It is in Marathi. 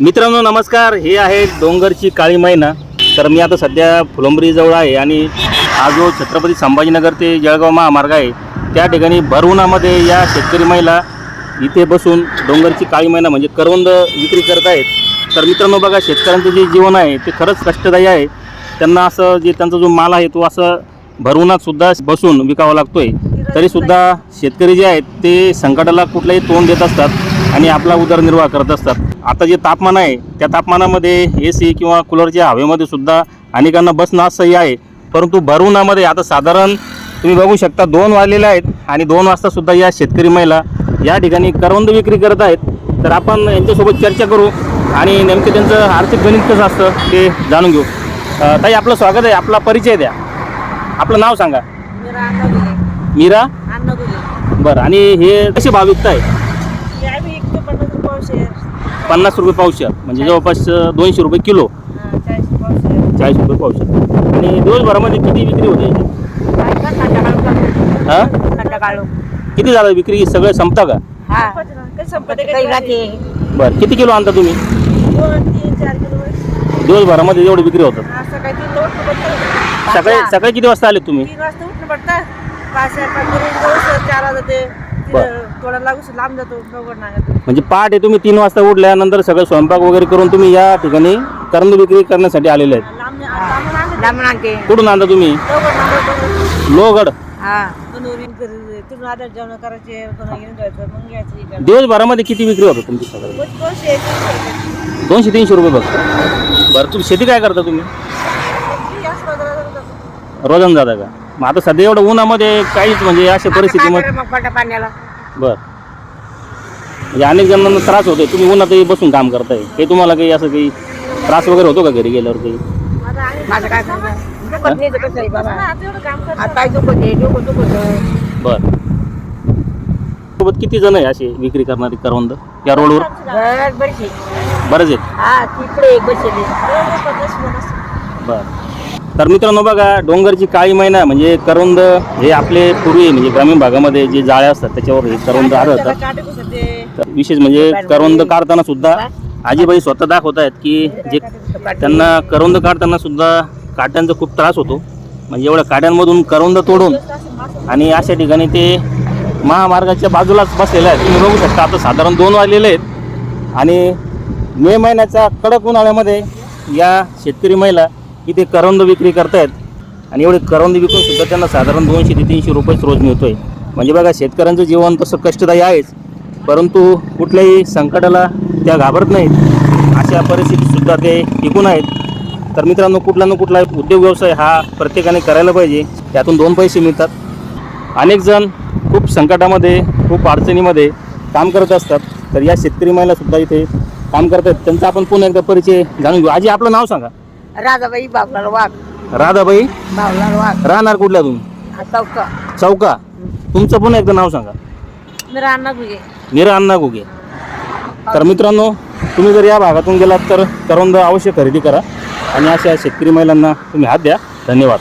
मित्रांनो नमस्कार. हे आहे डोंगरची काळी मैना. तर मी आता सध्या फुलंबरीजवळ आहे आणि हा जो छत्रपती संभाजीनगर ते जळगाव महामार्ग आहे त्या ठिकाणी भरवणामध्ये या शेतकरी महिला इथे बसून डोंगरची काळी मैना म्हणजे करवंद विक्री करत आहेत. तर मित्रांनो बघा शेतकऱ्यांचं जे जीवन आहे ते खरंच कष्टदायी आहे. त्यांना असं जे त्यांचा जो माल आहे तो असं भरवणात सुद्धा बसून विकावा लागतोय. तरीसुद्धा शेतकरी जे आहेत ते संकटाला कुठलंही तोंड देत असतात आणि आपला उदरनिर्वाह करत असतात. आता जे तापमान आहे त्या तापमानामध्ये ए सी किंवा कूलरच्या हवेमध्ये सुद्धा अनेकांना बसणं असंही आहे. परंतु भरवणामध्ये आता साधारण तुम्ही बघू शकता दोन वाजलेले आहेत आणि दोन वाजता सुद्धा या शेतकरी महिला या ठिकाणी करवंद विक्री करत आहेत. तर आपण यांच्यासोबत चर्चा करू आणि नेमकं त्यांचं आर्थिक गणित कसं असतं ते जाणून घेऊ. ताई आपलं स्वागत आहे. आपला परिचय द्या. आपलं नाव सांगा. मेरा बरं आणि हे कसे भाव विकताय? हे पन्नास रुपये पावशेर म्हणजे जवळपास दोनशे रुपये किलो. चाळीस रुपये पावशर आणि दिवसभरामध्ये किती विक्री होते? हा? किती झालं विक्री? सगळं संपता का? हा. बरं किती किलो आणता तुम्ही? दिवसभरामध्ये एवढी विक्री होतात सकाळी सकाळी किती वाजता आले तुम्ही? तीन वाजता उठणं पडतं. पाच चार वाजता ते. बरं. थोडा लागू लांब जातो गवड नागत म्हणजे पहाटे तुम्ही तीन वाजता उठल्यानंतर सगळं स्वयंपाक वगैरे करून तुम्ही या ठिकाणी करंद विक्री करण्यासाठी आलेले आहेत. लांब लांब आणते कुठून आणता तुम्ही? गवड नागत लोहगड. हा. तिथून आल्या जेवण करायचे कोणा घेऊन जायचं मग घ्यायचं इकडं. दिवसभरामध्ये किती विक्री होतात तुमची सगळं? दोन- दोनशे तीनशे दोनशे तीनशे रुपये बघ बरं तुम्ही शेती काय करता तुम्ही? रोजन जाता का? मग आता सध्या एवढं उन्हामध्ये काहीच म्हणजे अशा परिस्थितीमध्ये मग पाण्याला? बर. म्हणजे अनेक जणांना त्रास होतोय. तुम्ही उन्हातही बसून काम करताय. काही तुम्हाला काही असं काही त्रास वगैरे होतो का घरी गेल्यावर काही? माझं काय करणार? दुखत नाही तर कसं आहे बाबा? हात पाय दुखत आहे, डोकं दुखत आहे. बर. सोबत किती जण आहे असे विक्री करणारी करवंद? या रोडवर? बरीचशी. बरेच आहेत. हा तिकडे एक बसलेली. बर. तर मित्रांनो बघा डोंगरची काळी मैना म्हणजे करवंद हे आपले पूर्वी म्हणजे ग्रामीण भागामध्ये जे जाळे असतात त्याच्यावर हे करवंद आढळतात. विशेष म्हणजे करवंद काढताना सुद्धा आजीबाई स्वतः दाखवत आहेत की जे त्यांना करवंद काढताना सुद्धा काट्यांचा खूप त्रास होतो. म्हणजे एवढ्या काट्यांमधून करवंद तोडून आणि अशा ठिकाणी ते महामार्गाच्या बाजूलाच बसलेले आहेत. तुम्ही बघू शकता आता साधारण दोन वाजलेले आहेत. आणि मे महिन्याच्या कडक उन्हाळ्यामध्ये या शेतकरी महिला इथे करवंद विक्री करतायत. आणि एवढे करवंद विकून सुद्धा त्यांना साधारण दोनशे ते तीनशे रुपयेच रोज मिळतोय. म्हणजे बघा शेतकऱ्यांचं जीवन तसं कष्टदायी आहेच. परंतु कुठल्याही संकटाला त्या घाबरत नाहीत. अशा परिस्थितीतसुद्धा ते टिकून आहेत. तर मित्रांनो कुठला ना कुठला उद्योग व्यवसाय हा प्रत्येकाने करायला पाहिजे. त्यातून दोन पैसे मिळतात. अनेक जण खूप संकटामध्ये खूप अडचणीमध्ये काम करत असतात. तर या शेतकरी महिलासुद्धा इथे काम करतात त्यांचा आपण पुन्हा एकदा परिचय जाणून घेऊ. आजी आपलं नाव सांगा. राधाबाई बाबलाल वाघ. राधाबाई? बाबलाल वाघ. राहणार कुठल्या तुम्ही? हा चौका. चौका? तुमचं पुन्हा एकदा नाव सांगा. मेरा गुगे. मीरा अण्णा घुगे तर मित्रांनो तुम्ही जर या भागातून गेलात तर करवंद अवश्य खरेदी करा. आणि अशा शेतकरी महिलांना तुम्ही हात द्या. धन्यवाद.